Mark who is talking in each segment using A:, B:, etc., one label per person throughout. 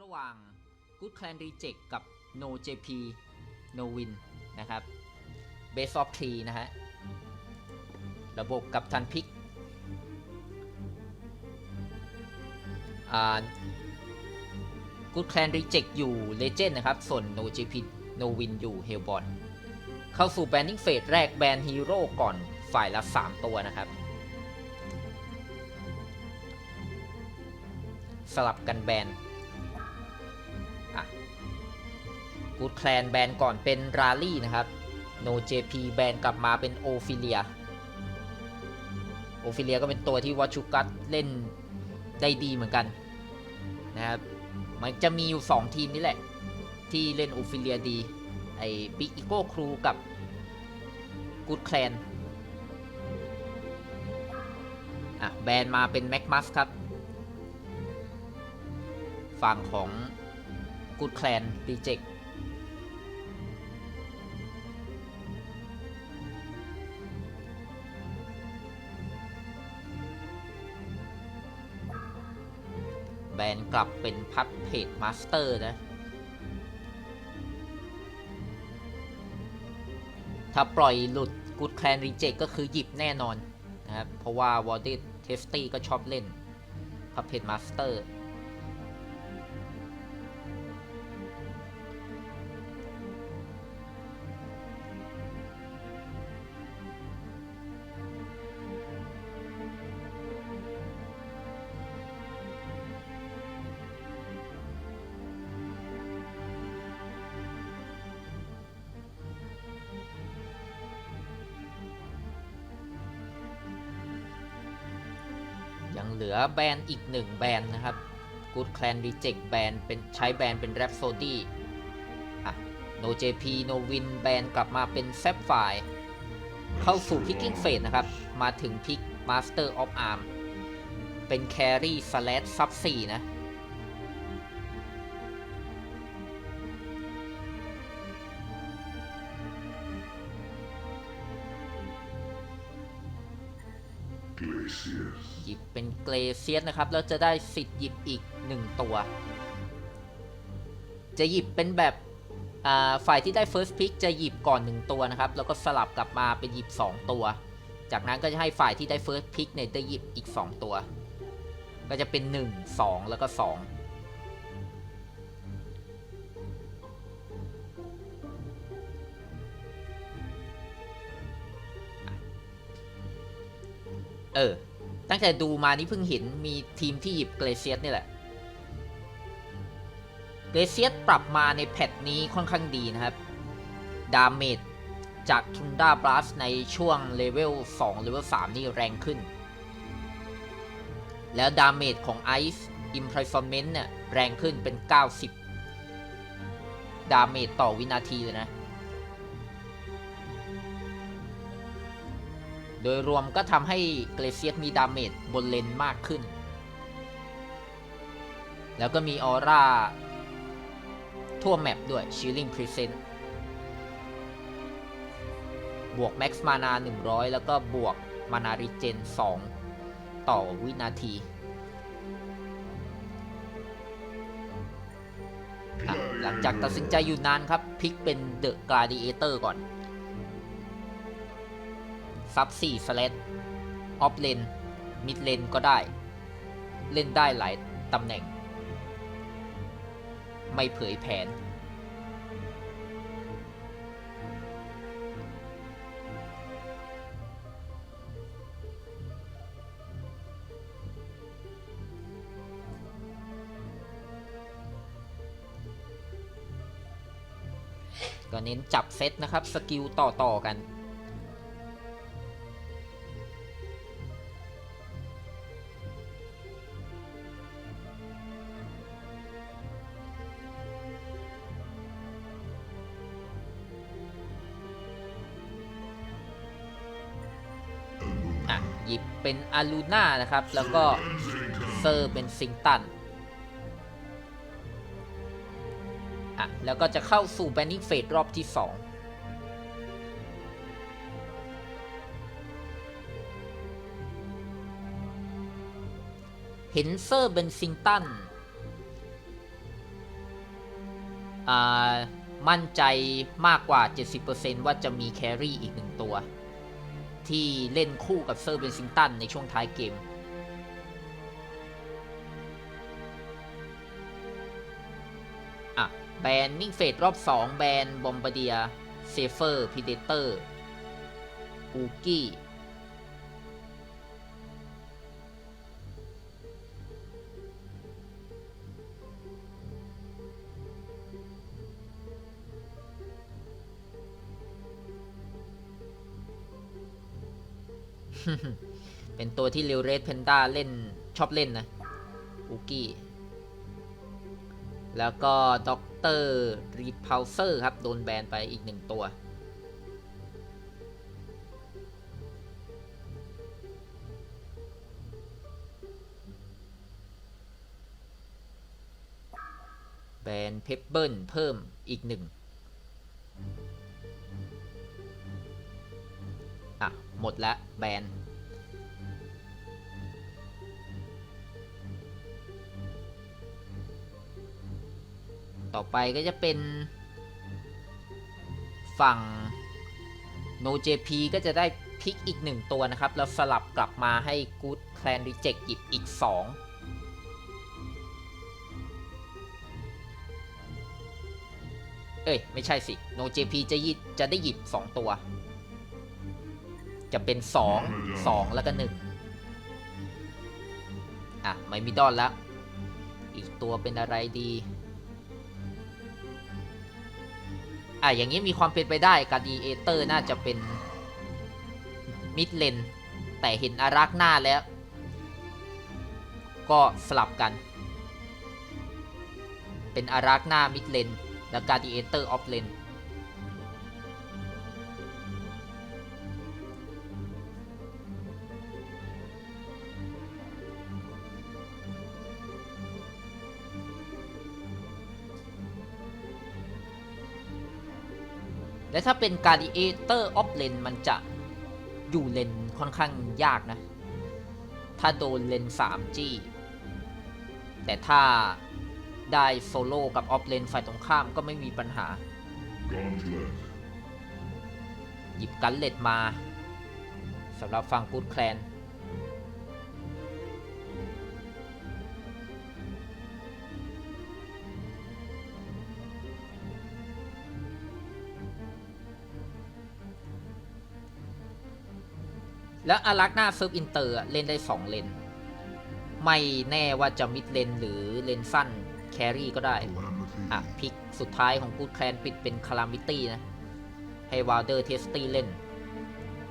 A: ระหว่าง Good Clan Reject กับ No JP No Win นะครับ Base of Tree นะฮะ ระบบกับทันพิกกูดแคลนรีเจ็คอยู่เลเจนด์นะครับ ส่วนโนจีพีโนวินอยู่เฮลบอลเข้าสู่แบนดิ้งเฟสแรกแบนฮีโร่ก่อนฝ่ายละ 3 ตัวนะครับ สลับกันแบน Good Clan แบนก่อนเป็นราลี่นะครับ No JP แบนกลับมาเป็นโอฟิเลียโอฟิเลียก็เป็นตัวที่วัชูกัสเล่นได้ดีเหมือนกันนะครับมันจะมีอยู่ 2 ทีมนี่แหละ ที่เล่นโอฟิเลียดีไอ้บิ๊กอีโก้ครูกับกูดแคลนอะแบนมาเป็นแม็กมัสครับ ฝั่งของกูดแคลนรีเจ c นกลับเป็นพับเพจมาสเตอร์นะ ถ้าปล่อยหลุด Good Clan Reject ก็คือหยิบแน่นอนนะครับ เพราะว่า w a r d e d Testy ก็ชอบเล่นพับเพจมาสเตอร์ หลือแบรนด์อีกหนึ่งแบรนด์นะครับ Good Clan Reject แบรนด์เป็นใช้แบรนด์เป็น Rhapsody อะ No JP No Win แบรนด์กลับมาเป็น Sapphire เข้าสู่ Picking Phase นะครับ มาถึง Pick Master of Arm เป็น Carry Slash Sub 4นะ เกรเซียสนะครับ แล้วจะได้สิทธิ์หยิบอีก 1 ตัว จะหยิบเป็นแบบฝ่ายที่ได้ First Pick จะหยิบก่อน 1 ตัวนะครับ แล้วก็สลับกลับมาเป็นหยิบ 2 ตัว จากนั้นก็จะให้ฝ่ายที่ได้ First Pick เนี่ยได้หยิบอีก 2 ตัว ก็จะเป็น 1 2 แล้วก็ 2เออ ตั้งแต่ดูมานี่เพิ่งเห็นมีทีมที่หยิบเกรเซียสนี่แหละ เกรเซียสปรับมาในแพทนี้ค่อนข้างดีนะครับ ดาเมจจากทุนดาบลัสในช่วงเลเวล2เลเวล3นี่แรงขึ้น แล้วดาเมจของ Ice Imprisonment เนี่ยแรงขึ้นเป็น 90 ดาเมจต่อวินาทีเลยนะ โดยรวมก็ทำให้เกรเซียสมีดาเมจบนเลนมากขึ้น แล้วก็มีออร่า ทั่วแมปด้วย Shielding Present บวก Max Mana 100 แล้วก็บวก Mana Regen 2ต่อวินาทีหลังจากตัดสินใจอยู่นานครับพลิกเป็น The Gladiator ก่อน ซับ4สเลดออฟเลนมิดเลนก็ได้ เล่นได้หลายตำแหน่ง ไม่เผยแผน ก็เน้นจับเซตนะครับ สกิลต่อ ๆ กัน เป็นอารูน่านะครับ แล้วก็เซอร์เป็นซิงตันอะแล้วก็จะเข้าสู่แบนนิ่งเฟสรอบที่ 2เห็นเซอร์เบนซิงตันอ่ามั่นใจมากกว่า 70%ว่าจะมีแครี่อีกหนึ่งตัว ที่เล่นคู่กับเซอร์เบนซิงตันในช่วงท้ายเกม อะ แบนนิ่งเฟสรอบ 2 แบนบอมบาเดียเซเฟอร์พีเดเตอร์อูกี้ เป็นตัวที่เริวเรสเพนด้าเล่นชอบเล่นนะอูกี้ แล้วก็ด็อกเตอร์รีพาวเซอร์ครับ โดนแบนไปอีกหนึ่งตัว แบนเพปเบิลเพิ่มอีกหนึ่ง หมดละแบนต่อไปก็จะเป็น ฝั่ง No JP ก็จะได้พิกอีกหนึ่งตัวนะครับ แล้วสลับกลับมาให้ Good Clan Reject หยิบอีก 2เอ้ย ไม่ใช่สิ No JP จะยิบจะได้หยิบ 2 ตัว จะเป็น 2 2 แล้วก็1อะไม่มีดอนแล้วอีกตัวเป็นอะไรดีอะอย่างนี้มีความเป็นไปได้การดีเอเตอร์น่าจะเป็นมิดเลนแต่เห็นอารักหน้าแล้ว ก็สลับกัน เป็นอารักหน้ามิดเลนแล้วการดีเอเตอร์ออฟเลน และถ้าเป็น Gladiator of Len มันจะอยู่เลนค่อนข้างยากนะ ถ้าโดนเลน 3G แต่ถ้าได้โซโล่กับออฟเลนฝ่ายตรงข้ามก็ไม่มีปัญหา หยิบกันเล็ดมาสำหรับฝั่งกูดแคลน แล้วอารักหน้าเซิร์ฟอินเตอร์เล่นได้ 2 เลน ไม่แน่ว่าจะมิดเลนหรือเลนสั้นแครี่ก็ได้
B: Calamity.
A: อะ พิกสุดท้ายของกูดแคลนปิดเป็นคา l ามิตี้นะ ให้ว i ลเดอร์เทสตี้เล่น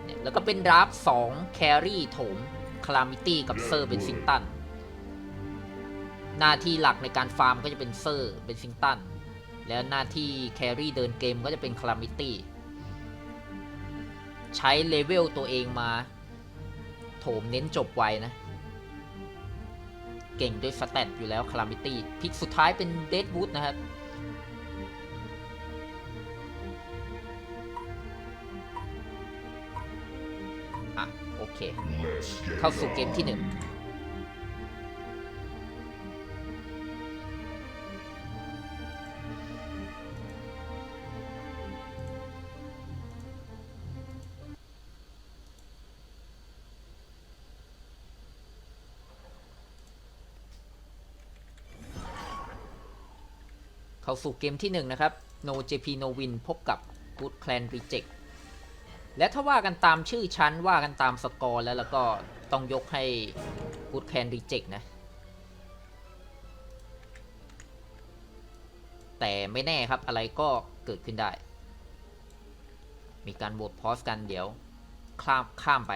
A: เนี่ยแล้วก็เป็นดราฟสองแครี่โถมคา l ามิตี้กับเซอร์เป็นซิงตัน หน้าที่หลักในการฟาร์มก็จะเป็นเซอร์เป็นซิงตัน แล้วหน้าที่แครี่เดินเกมก็จะเป็นคา l ามิตี้ ใช้เลเวลตัวเองมา โถมเน้นจบไวนะ เก่งด้วยสแตทอยู่แล้วคา l ามิตี้พิกสุดท้ายเป็นเดดบูธนะครับอะโอเค เข้าสู่เกมที่หนึ่ง เข้าสู่เกมที่หนึ่งนะครับ No JP No Win พบกับ Good Clan Reject และถ้าว่ากันตามชื่อชั้นว่ากันตามสกอร์แล้วแล้วก็ต้องยกให้ Good Clan Reject นะ แต่ไม่แน่ครับอะไรก็เกิดขึ้นได้ มีการโหวตพอสกันเดี๋ยว ข้ามข้ามไป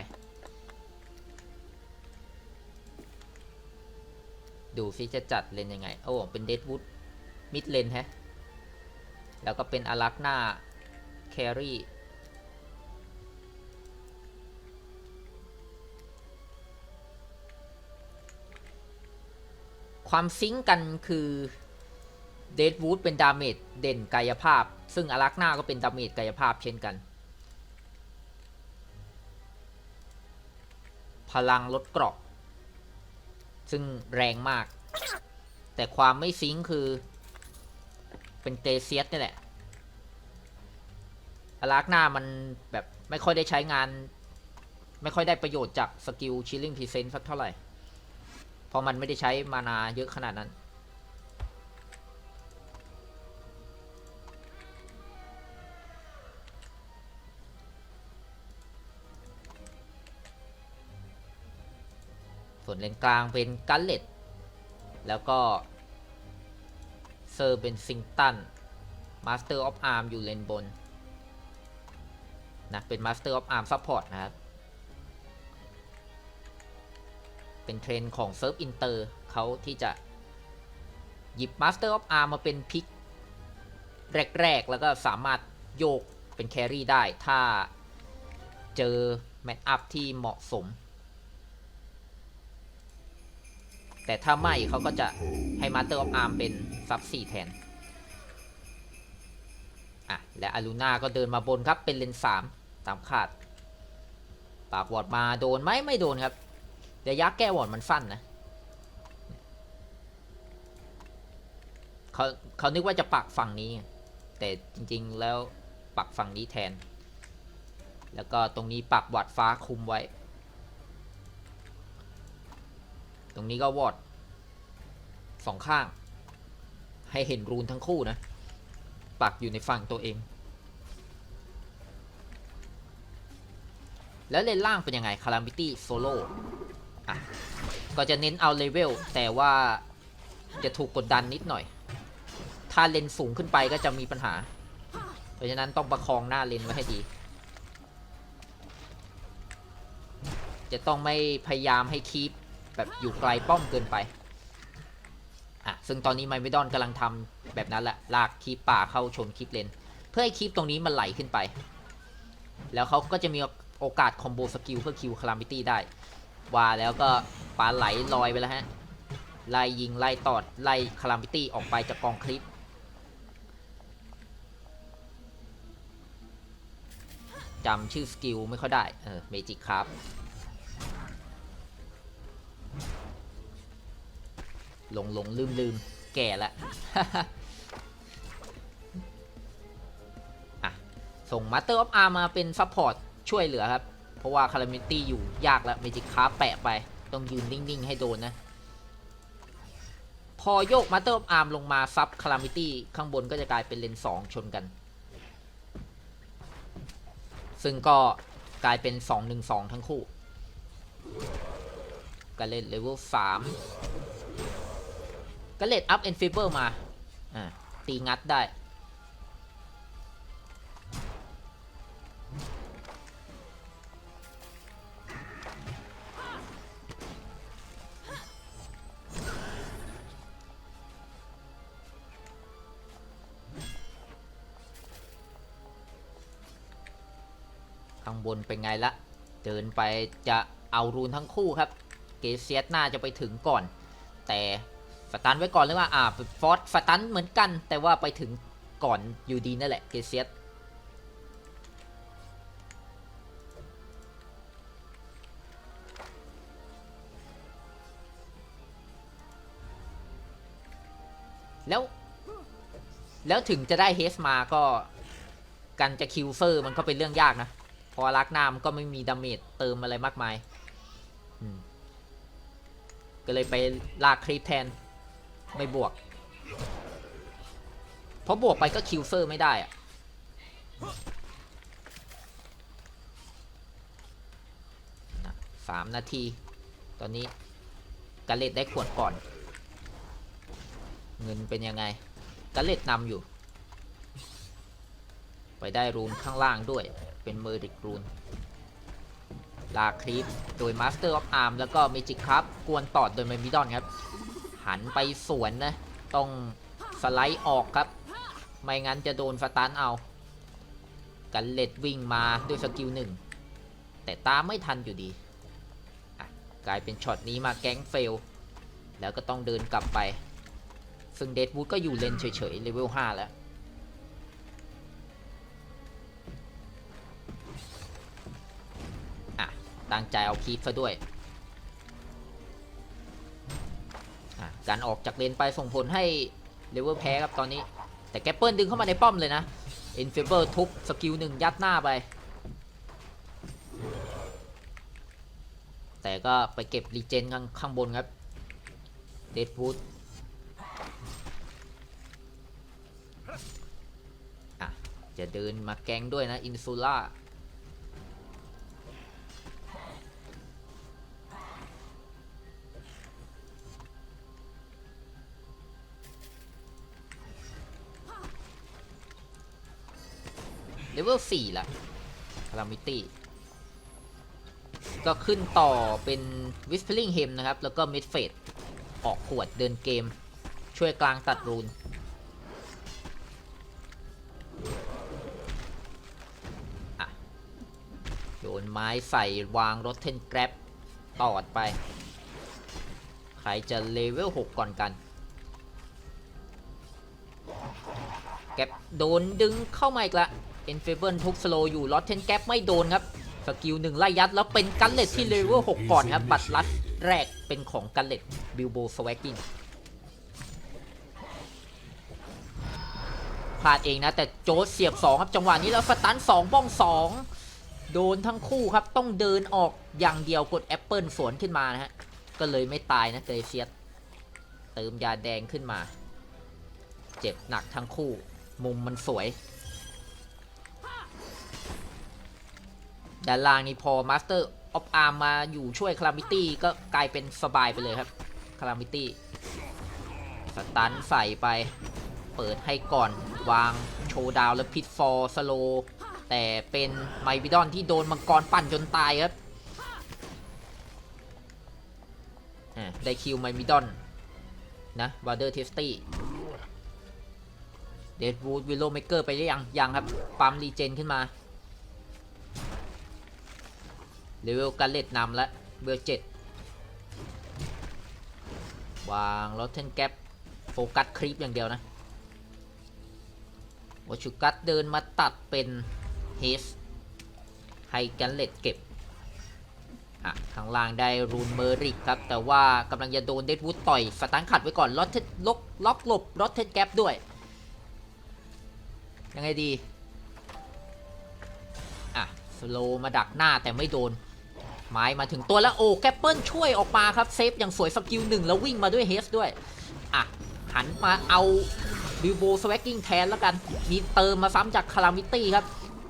A: ดูซิจะจัดเลนยังไง โอ้ เป็นเดดวูด มิดเลนแฮะ แล้วก็เป็นอารักหน้าแครี่ความซิงกันคือเดดวูดเป็นดาเมจเด่นกายภาพ ซึ่งอารักหน้าก็เป็นดาเมจกายภาพเช่นกัน พลังลดเกราะซึ่งแรงมาก แต่ความไม่ซิงค์คือ เป็นเกเซียสนี่แหละอารักหน้ามันแบบไม่ค่อยได้ใช้งาน ไม่ค่อยได้ประโยชน์จากสกิลชิลลิ่งพ e เซนต์สักเท่าไหร่เพราะมันไม่ได้ใช้มานาเยอะขนาดนั้น ส่วนเลนกลางเป็นกัลเลตแล้วก็ เซอร์เป็นซิงตันมาสเตอร์ออฟอาร์มอยู่เลนบนนะเป็นมาสเตอร์ออฟอาร์มซัพพอร์ตนะครับ เป็นเทรนของเซิร์ฟอินเตอร์เขาที่จะหยิบมาสเตอร์ออฟอาร์มมาเป็นพิกแรก ๆ แล้วก็สามารถโยกเป็นแครี่ได้ถ้าเจอแมตช์อัพที่เหมาะสม แต่ถ้าไม่เขาก็จะให้มาสเตอร์ออฟอาร์มเป็นซับสี่แทน อะ และอารูน่าก็เดินมาบนครับ เป็นเลนสามตามคาด ปากวอดมาโดนไหมไม่โดนครับระยะแก้วอดมันสั้นนะเขาเขานึกว่าจะปักฝั่งนี้ แต่จริงๆแล้วปักฝั่งนี้แทน แล้วก็ตรงนี้ปักวอดฟ้าคุมไว้ ตรงนี้ก็วอดสองข้าง ให้เห็นรูนทั้งคู่นะ ปักอยู่ในฝั่งตัวเอง แล้วเลนล่างเป็นยังไง Calamity Solo อะ ก็จะเน้นเอาเลเวล แต่ว่าจะถูกกดดันนิดหน่อย ถ้าเลนสูงขึ้นไปก็จะมีปัญหา เพราะฉะนั้นต้องประคองหน้าเลนไว้ให้ดี จะต้องไม่พยายามให้คีป แบบอยู่ไกลป้อมเกินไปอะซึ่งตอนนี้ไมเมดอนกำลังทำแบบนั้นแหละลากคีปป่าเข้าชนคีปเลน เพื่อให้คีปตรงนี้มันไหลขึ้นไป แล้วเขาก็จะมีโอกาสคอมโบสกิลเพื่อคิวคลามิตี้ได้ว่าแล้วก็ปลาไหลลอยไปแล้วฮะไล่ยิงไล่ตอดไล่คลามิตี้ออกไปจากกองคลิปจำชื่อสกิลไม่ค่อยได้ เออเมจิกครับ หลงหลงลืมลืมแก่ละอะส่งมาเตอร์ออฟอาร์มาเป็นซัพพอร์ตช่วยเหลือครับ เพราะว่าคารามิตี้อยู่ยากแล้วเมจิกคาแปะไป ต้องยืนนิ่ง ๆ ให้โดนนะ พอโยกมาเตอร์ออฟอาร์มลงมาซับคารามิตี้ข้างบนก็จะกลายเป็นเลนสองชนกัน ซึ่งก็กลายเป็น 2-1-2 ทั้งคู่ ก็เล่นเลเวล3 ก็เล่นอัพเอนฟิเบอร์มาอ่าตีงัดได้ ข้างบนเป็นไงละ เดินไปจะเอารูนทั้งคู่ครับ เกเซียสน่าจะไปถึงก่อน แต่ สตันไว้ก่อนเลยว่าอ่าฟอสสตันเหมือนกัน แต่ว่าไปถึงก่อนอยู่ดีนั่นแหละเกเซียสแล้ว แล้วถึงจะได้เฮสมาก็การจะคิวเซอร์มันก็เป็นเรื่องยากนะ พอรักน้ามันก็ไม่มีดาเมจเติมอะไรมากมาย ก็เลยไปลากครีปแทน ไม่บวก เพราะบวกไปก็คิวเซอร์ไม่ได้อะสามนาที ตอนนี้กาเลตได้ขวดก่อน เงินเป็นยังไงกาเลตนำอยู่ ไปได้รูนข้างล่างด้วย เป็นเมอร์ดิกรูน ลาครีปโดย Master of Arm แล้วก็ Magic ครับ กวนตอดโดย m มมิดอนครับ หันไปสวนนะ ต้องสไลด์ออกครับ ไม่งั้นจะโดนสตันเอากันเล็ดวิ่งมาด้วยสกิลหนึ่งแต่ตามไม่ทันอยู่ดี กลายเป็นช็อตนี้มาแก๊งเฟล แล้วก็ต้องเดินกลับไป ซึ่งเดดวูดก็อยู่เลนเฉยๆเลเวล5แล้ว อะ ตั้งใจเอาคีฟซะด้วย การออกจากเลนไปส่งผลให้เลเวลแพ้ครับตอนนี้ แต่แกปเปิลดึงเข้ามาในป้อมเลยนะเอ็นเฟเบอร์ทุบสกิลหนึ่งยัดหน้าไป แต่ก็ไปเก็บรีเจนข้างข้างบนครับเดดวูดอะจะเดินมาแกงด้วยนะอินซูล่า เลเวล4ละคารามิตี้ก็ขึ้นต่อเป็นวิสเพลิงเฮมนะครับ แล้วก็มิดเฟดออกขวดเดินเกม ช่วยกลางตัดรูนอะโยนไม้ใส่วางรถเทนแกร็บตอดไป ใครจะเลเวล 6 ก่อนกัน แก็บโดนดึงเข้ามาอีกละ เอ็นเฟเบิลทุกสโลอยู่ลอตเทนแก๊ปไม่โดนครับสกิลหนึ่งไล่ยัดแล้วเป็นกันเลตที่เลเวล6ก่อนครับ บัตรลัดแรกเป็นของกันเลตบิลโบสว a กกิ้งพลาดเองนะ แต่โจสเสียบ 2 ครับ จังหวะนี้แล้วสตัน2บ้อง 2 โดนทั้งคู่ครับ ต้องเดินออกอย่างเดียวกดแอปเปิลสวนขึ้นมานะฮะ ก็เลยไม่ตายนะเกรเซียสเติมยาแดงขึ้นมา เจ็บหนักทั้งคู่ มุมมันสวย ด้านล่างนี่พอมาสเตอร์ออฟอาร์มมาอยู่ช่วยคลามิตี้ก็กลายเป็นสบายไปเลยครับคลามิตี้สตันใส่ไป เปิดให้ก่อนวางโชว์ดาวแล้วพิทฟอร์สโล แต่เป็นไมบิดอนที่โดนมังกรปั่นจนตายครับได้คิวไมบิดอนนะวาเดอร์เทสตี้เดดวูดวิลโลเมเกอร์ไปได้ยังยังครับ ปั๊มรีเจนขึ้นมา เลเวลการเล็ดนำแล้วเบอร์เจ็ดวางลอเทนแกปโฟกัสคลิปอย่างเดียวนะวอชูกัสเดินมาตัดเป็นเฮสให้กันเล็ดเก็บอะข้างล่างได้รูนเมอริกครับ แต่ว่ากำลังจะโดนเดดวูดต่อยสตันขัดไว้ก่อนล็อตเทล็อกล็อกหลบล็อตเทนแกปด้วย ยังไงดี อะ สโลมาดักหน้าแต่ไม่โดน ไม้มาถึงตัวแล้วโอ้แกปเปิลช่วยออกมาครับเซฟอย่างสวยสกิลหนึ่งแล้ววิ่งมาด้วยเฮสด้วย อะ หันมาเอาบิวโบสวักกิ้งแทนแล้วกัน มีเติมมาซ้ำจากคารามิตี้ครับ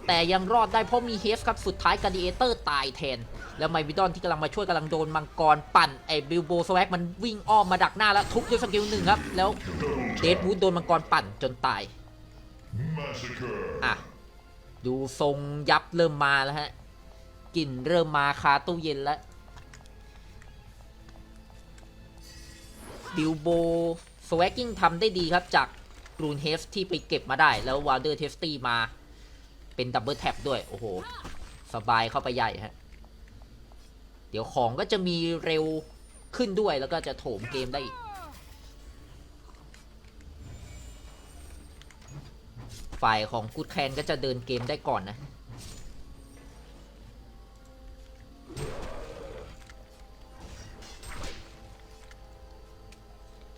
A: แต่ยังรอดได้เพราะมีเฮสครับ สุดท้ายการดิเอเตอร์ตายแทน แล้วไมบิดอนที่กำลังมาช่วยกำลังโดนมังกรปั่นไอ้บิลโบสวักมันวิ่งอ้อมมาดักหน้าแล้วทุบด้วยสกิลหนึ่งครับ แล้วเดดวูดโดนมังกรปั่นจนตาย
B: Massacre.
A: อะ ดูทรงยับเริ่มมาแล้วฮะ กลิ่นเริ่มมาคาตู้เย็นแล้วบิลโบสว a กกิ้งทำได้ดีครับจากกรูนเฮฟที่ไปเก็บมาได้แล้วว i ลเดอร์เทสตี้มา เป็นดับเบิลแท็บด้วย โอ้โห สบายเข้าไปใหญ่ฮะ เดี๋ยวของก็จะมีเร็วขึ้นด้วยแล้วก็จะโถมเกมได้อีก ฝ่ายของกูดแคนก็จะเดินเกมได้ก่อนนะ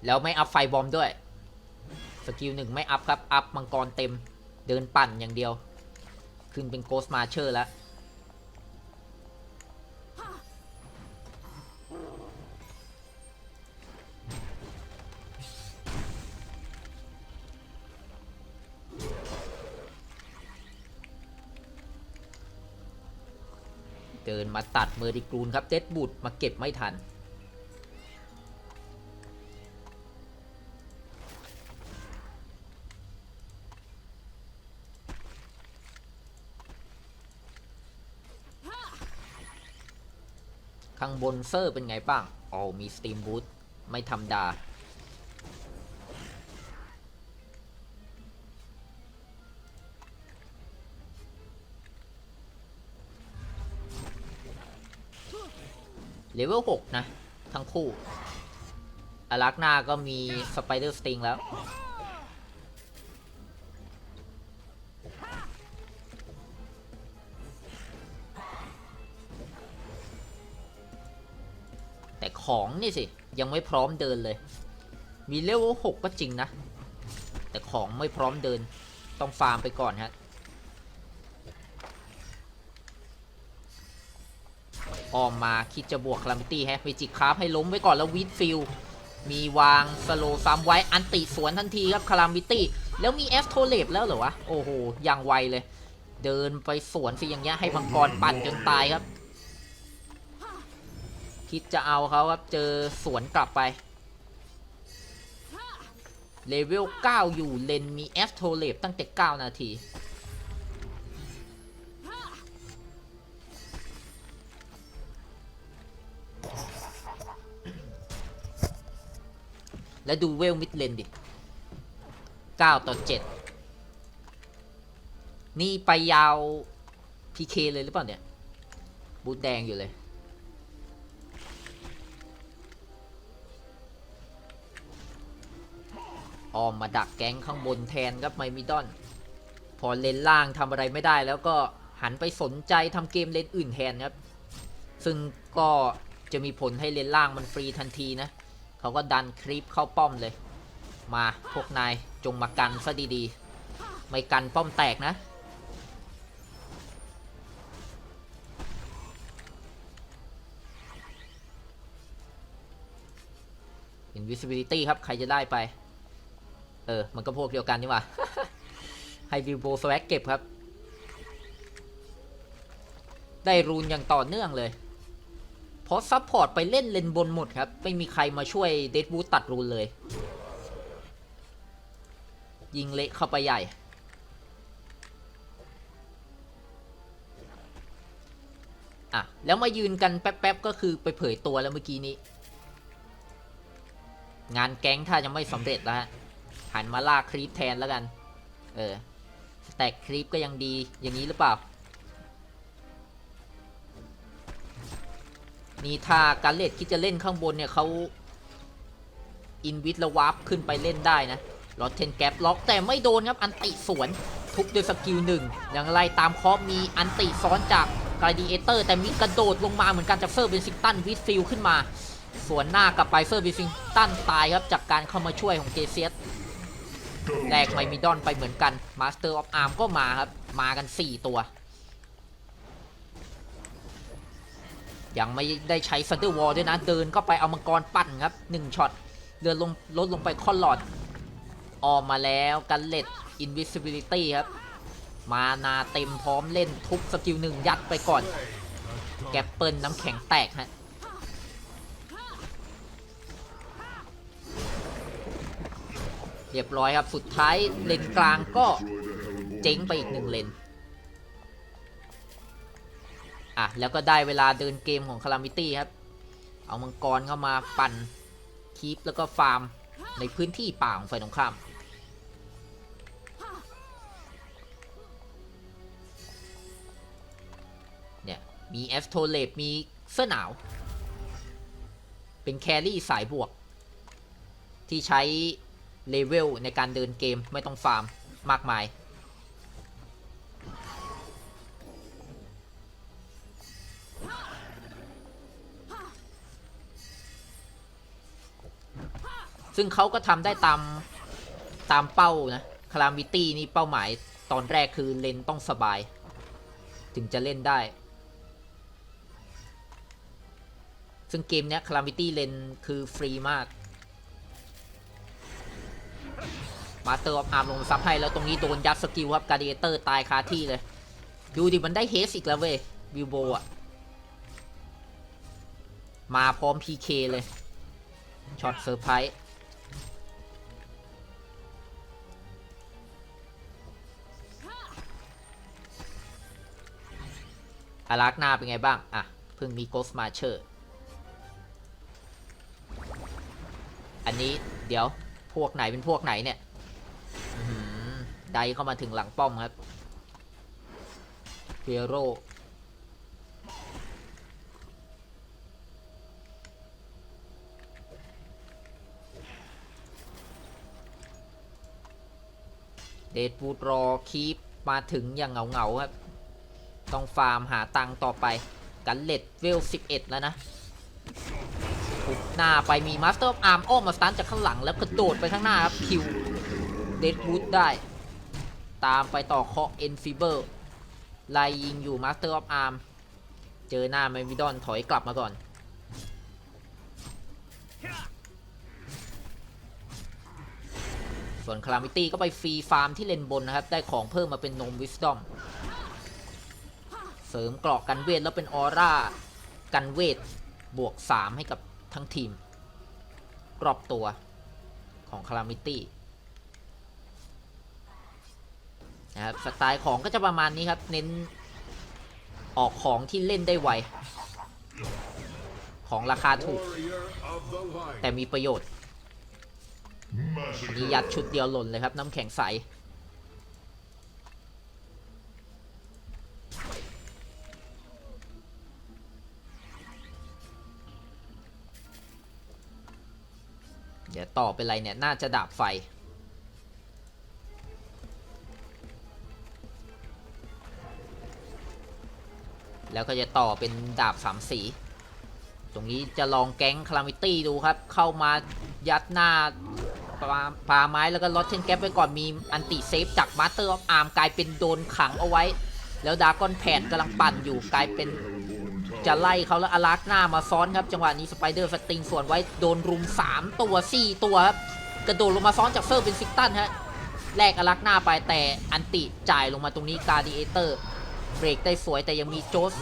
A: แล้วไม่อัพไฟบอมด้วยสกิลหนึ่งไม่อัพครับ อัพมังกรเต็มเดินปั่นอย่างเดียว ขึ้นเป็นโกสมาเชอร์แล้วเดินมาตัดเมอร์ดิกรูนครับ เด็ดบุดมาเก็บไม่ทัน บนเซอร์เป็นไงบ้างอ๋อมีสต e มบู t ไม่ธรรมดา เลเวล 6 นะ ทั้งคู่อารักหน้าก็มีสไปเดอร์สติงแล้ว ของนี่สิ ยังไม่พร้อมเดินเลย มีเลเวล6ก็จริงนะ แต่ของไม่พร้อมเดิน ต้องฟาร์มไปก่อนฮะออมมาคิดจะบวกคลามิตี้แฮะไปจิกคราฟให้ล้มไว้ก่อนแล้ววิดฟิลมีวางสโลซ้ำไว้อันติสวนทันทีครับคลามิตี้ แล้วมีเอฟโทเลบแล้วเหรอวะ โอ้โหอย่างไวเลย เดินไปสวนสิอย่างเงี้ยให้มังกรปั่นจนตายครับ คิดจะเอาเขาครับ เจอสวนกลับไป เลเวล 9 อยู่เลนมีเอฟโทเลบตั้งแต่ 9 นาที แล้วดูเวลมิดเลนดิ 9 ต่อ 7 นี่ไปยาว PK เลยหรือเปล่าเนี่ย บูทแดงอยู่เลย ออมมาดักแก๊งข้างบนแทนครับไมมิดอน พอเลนล่างทำอะไรไม่ได้แล้วก็หันไปสนใจทำเกมเลนอื่นแทนครับ ซึ่งก็จะมีผลให้เลนล่างมันฟรีทันทีนะ เขาก็ดันคลิปเข้าป้อมเลย มาพวกนายจงมากันซะดีๆ ไม่กันป้อมแตกนะ Invisibility ครับ ใครจะได้ไป เออ มันก็พวกเดียวกันนี่หว่าให้บิวโบสวักเก็บครับ ได้รูนอย่างต่อเนื่องเลยเพราะซัพพอร์ตไปเล่นเลนบนหมดครับ ไม่มีใครมาช่วยเดดบูตัดรูนเลย ยิงเละเข้าไปใหญ่ อะ แล้วมายืนกันแป๊บๆ ก็คือไปเผยตัวแล้วเมื่อกี้นี้ งานแก๊งถ้าจะไม่สำเร็จแล้วฮะ หันมาลากครีปแทนแล้วกัน เออสแต็กครีปก็ยังดีอย่างนี้หรือเปล่า นี่ถ้าการเลดคิดจะเล่นข้างบนเนี่ยเขาอินวิทแล้ววาร์ปขึ้นไปเล่นได้นะลอตเทนแกปล็อกแต่ไม่โดนครับ อันติสวน ทุบด้วยสกิลหนึ่งอย่างไรตามคอปมีอันติซ้อนจากกาดีเอเตอร์ แต่มีกระโดดลงมาเหมือนกันจากเซอร์เบนซิงตันวิสฟิลขึ้นมา สวนหน้ากลับไปเซอร์เบนซิงตันตายครับจากการเข้ามาช่วยของเจเซียส แลกไมมิดอนไปเหมือนกันมาสเตอร์ออฟอาร์มก็มาครับ มากัน 4 ตัว ยังไม่ได้ใช้ซันเดอร์วอลด้วยนะ เดินก็ไปเอามังกรปั่นครับ 1ช็อตเดินลงลดลงไปคอนหลอด ออกมาแล้วกันเล็ด Invisibility ครับ มานาเต็มพร้อมเล่นทุบสกิลหนึ่งยัดไปก่อน แกปเปิลน้ำแข็งแตกฮะ เรียบร้อยครับ สุดท้ายเลนกลางก็เจ๊งไปอีกหนึ่งเลนอะ แล้วก็ได้เวลาเดินเกมของคารามิตี้ครับ เอามังกรเข้ามาปั่นคีปแล้วก็ฟาร์มในพื้นที่ป่าของฝ่ายตรงข้ามเนี่ยมีแอสโทเลบมีเสื้อหนาว เป็นแครี่สายบวก ที่ใช้ เลเวลในการเดินเกมไม่ต้องฟาร์มมากมาย ซึ่งเขาก็ทำได้ตาม ตามเป้านะคารามิตี้นี่เป้าหมายตอนแรกคือเลนต้องสบาย ถึงจะเล่นได้ ซึ่งเกมเนี้ยคารามิตี้เลนคือฟรีมาก มาเตอร์ออฟอาร์มลงซับให้แล้วตรงนี้โดนยัดสกิลครับการ์เดเตอร์ตายคาที่เลย ดูดิมันได้เฮสอีกแล้วเว้ยวิวโบอะมาพร้อม PK เลยช็อตเซอร์ไพรส์อารักหน้าเป็นไงบ้าง อะ เพิ่งมีโกสมาเชอร์ อันนี้เดี๋ยวพวกไหนเป็นพวกไหนเนี่ย ไดเข้ามาถึงหลังป้อมครับเฟียโรเดดบูดรอคีปมาถึงอย่างเหงาเหงาๆครับ ต้องฟาร์มหาตังค์ต่อไป กันเล็ดเวล 11 แล้วนะทุบหน้าไปมีมาสเตอร์อาร์มอ้อมมาสตันจากข้างหลังแล้วกระโดดไปข้างหน้าครับ คิว เดดวูดได้ ตามไปต่อเคาะเอ็นฟิเบอร์ไล่ยิงอยู่มาสเตอร์ออฟอาร์มเจอหน้าไมวิดอนถอยกลับมาก่อน ส่วนคลามิตี้ก็ไปฟรีฟาร์มที่เลนบนนะครับ ได้ของเพิ่มมาเป็นนมวิสตอมเสริมเกราะกันเวทแล้วเป็นออร่ากันเวทบวก 3 ให้กับทั้งทีม รอบตัวของคลามิตี้ นะครับสไตล์ของก็จะประมาณนี้ครับ เน้นออกของที่เล่นได้ไว ของราคาถูก แต่มีประโยชน์นี่ยัดชุดเดียวหล่นเลยครับ น้ำแข็งใสเดี๋ยวต่อเป็นไรเนี่ย น่าจะดาบไฟ แล้วก็จะต่อเป็นดาบสามสี ตรงนี้จะลองแก๊งคลามิตี้ดูครับ เข้ามายัดหน้าปาปาไม้แล้วก็ลดเทนแก๊ปไว้ก่อนมีอันติเซฟจากมาสเตอร์ออฟอาร์มกลายเป็นโดนขังเอาไว้ แล้วดากอนแพดกำลังปั่นอยู่กลายเป็นจะไล่เขาแล้วอารักหน้ามาซ้อนครับ จังหวะนี้สไปเดอร์สติงส่วนไว้โดนรุม 3 ตัว 4 ตัวครับกระโดดลงมาซ้อนจากเซอร์เป็นซิกตันฮะแลกอารักหน้าไปแต่อันติจ่ายลงมาตรงนี้การดีเอเตอร์ เบรกได้สวยแต่ยังมีโจส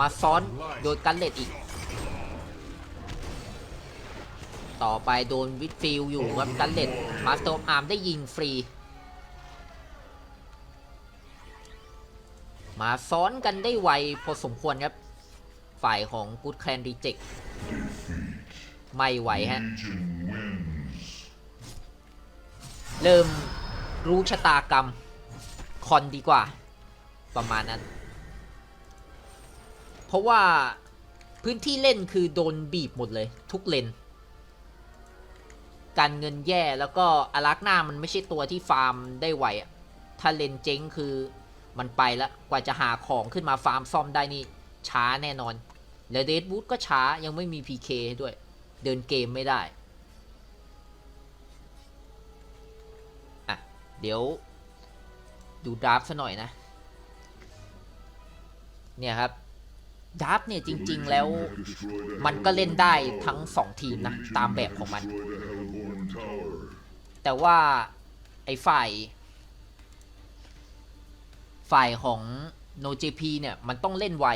A: มาซ้อนโดยกันเลดอีก ต่อไปโดนวิดฟิลอยู่ครับกันเลดมาสเตอร์อาร์มได้ยิงฟรี มาซ้อนกันได้ไวพอสมควรครับ ฝ่ายของกูดแคลนดีเจกไม่ไหวฮะ เริ่มรู้ชะตากรรม คอนดีกว่า ประมาณนั้น เพราะว่าพื้นที่เล่นคือโดนบีบหมดเลย ทุกเลน การเงินแย่แล้วก็อารักหน้ามันไม่ใช่ตัวที่ฟาร์มได้ไวอะถ้าเลนเจ๊งคือมันไปแล้วกว่าจะหาของขึ้นมาฟาร์มซ่อมได้นี่ช้าแน่นอน แล้วเดดวูดก็ช้ายังไม่มี PK ด้วย เดินเกมไม่ได้อะเดี๋ยว ดูดราฟซะหน่อยนะ เนี่ยครับดราฟต์เนี่ยจริง ๆ แล้ว
B: Destroyed a
A: มันก็เล่นได้ทั้งสองทีมนะ ตามแบบของมัน
B: destroyed a Hellborn tower.
A: แต่ว่าไอ้ฝ่าย ฝ่ายของ NoJP เนี่ย มันต้องเล่นไว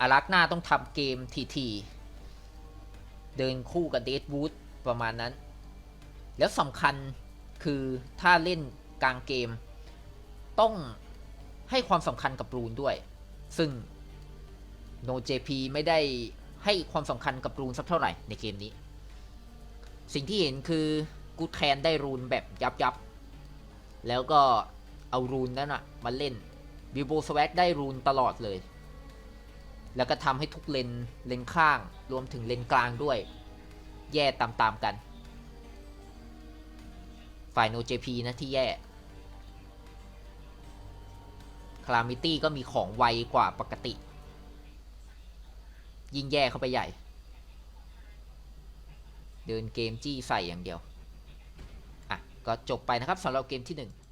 A: อารักหน้าต้องทำเกมทีๆเดินคู่กับเดดวูดประมาณนั้น แล้วสำคัญคือถ้าเล่นกลางเกมต้อง ให้ความสำคัญกับรูนด้วย ซึ่ง NoJP ไม่ได้ให้ความสำคัญกับรูนสักเท่าไหร่ในเกมนี้ สิ่งที่เห็นคือกูแคนได้รูนแบบยับยับ แล้วก็เอารูนนั้นอะมาเล่นบิโบสวักได้รูนตลอดเลย แล้วก็ทำให้ทุกเลนเลนข้างรวมถึงเลนกลางด้วย แย่ตามๆกัน ฝ่ายโนเจพีนะที่แย่ คลามิตี้ก็มีของไวกว่าปกติ ยิ่งแย่เข้าไปใหญ่ เดินเกมจี้ใส่อย่างเดียว อะ ก็จบไปนะครับสำหรับเกมที่1